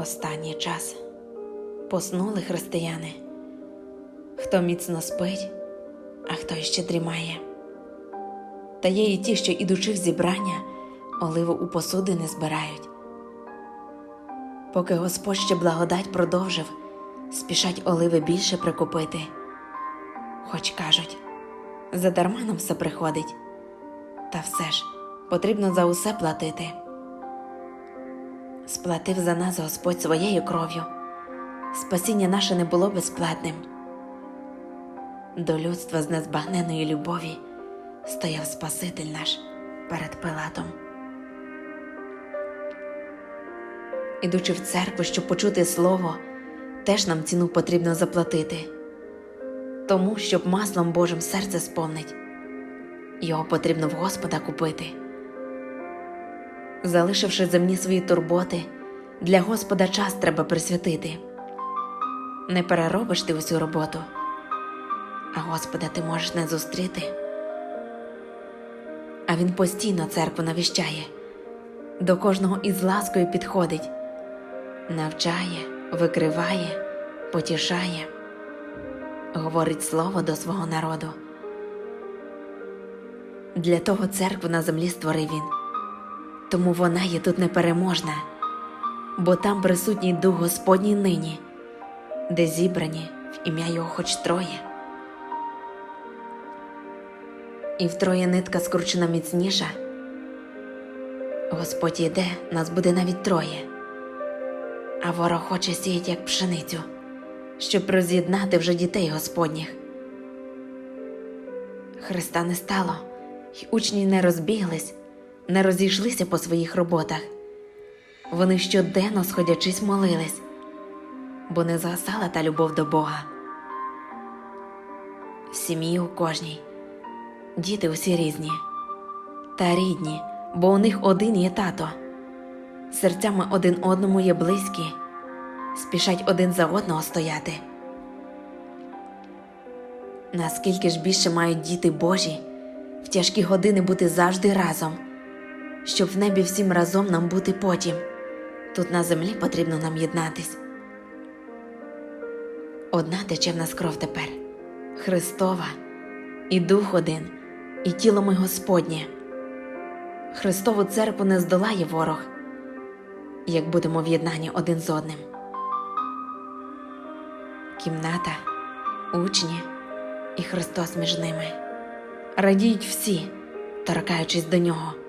Останній час поснули християни, хто міцно спить, а хто іще дрімає. Та є і ті, що, ідучи в зібрання, оливу у посуди не збирають. Поки Господь ще благодать продовжив, спішать оливи більше прикупити. Хоч кажуть, задарма нам все приходить, та все ж потрібно за усе платити. Сплатив за нас Господь своєю кров'ю, спасіння наше не було безплатним. До людства з незбагненої любові стояв Спаситель наш перед Пилатом. Ідучи в церкву, щоб почути слово, теж нам ціну потрібно заплатити, тому щоб маслом Божим серце сповнить, його потрібно в Господа купити. Залишивши земні свої турботи, для Господа час треба присвятити. Не переробиш ти усю роботу, а Господа ти можеш не зустріти. А Він постійно церкву навіщає, до кожного із ласкою підходить, навчає, викриває, потішає, говорить слово до свого народу. Для того церкву на землі створив він тому вона є тут непереможна, бо там присутній дух Господній нині, де зібрані в ім'я Його хоч троє. І втроє нитка скручена міцніша. Господь іде, нас буде навіть троє, а ворог хоче сіять, як пшеницю, щоб роз'єднати вже дітей Господніх. Христа не стало, й учні не розбіглись не розійшлися по своїх роботах. Вони щоденно, сходячись, молились, бо не згасала та любов до Бога. В сім'ї у кожній діти усі різні та рідні, бо у них один є тато, серцями один одному є близькі, спішать один за одного стояти. Наскільки ж більше мають діти Божі в тяжкі години бути завжди разом щоб в небі всім разом нам бути потім. Тут на землі потрібно нам єднатись. Одна тече в нас кров тепер Христова, і дух один, і тіло ми Господнє. Христову церкву не здолає ворог, як будемо в єднанні один з одним. Кімната, учні і Христос між ними. Радіють всі, торкаючись до нього.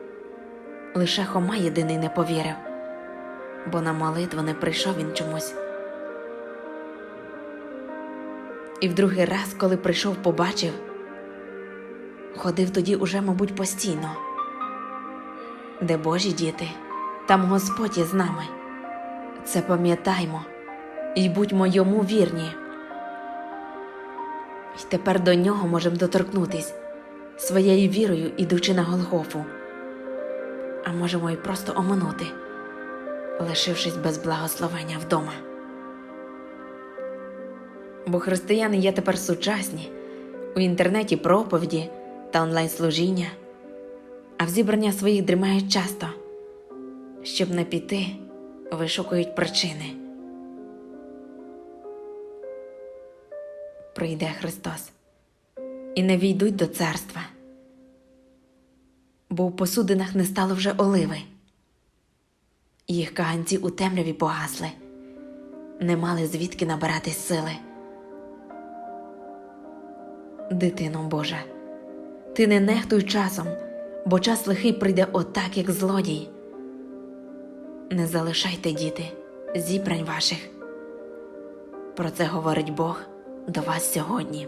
Лише Хома єдиний не повірив, бо на молитву не прийшов він чомусь. І в другий раз, коли прийшов, побачив, ходив тоді уже, мабуть, постійно. Де Божі діти, там Господь є з нами. Це пам'ятаймо і будьмо йому вірні. І тепер до нього можемо доторкнутись своєю вірою, ідучи на Голгофу а можемо й просто оминути, лишившись без благословення вдома. Бо християни є тепер сучасні у інтернеті проповіді та онлайн-служіння, а в зібрання своїх дрімають часто, щоб не піти, вишукують причини. Прийде Христос і не війдуть до царства бо в посудинах не стало вже оливи. Їх каганці у темряві погасли, не мали звідки набиратись сили. Дитино Божа, ти не нехтуй часом, бо час лихий прийде отак, як злодій. Не залишайте, діти, зібрань ваших. Про це говорить Бог до вас сьогодні.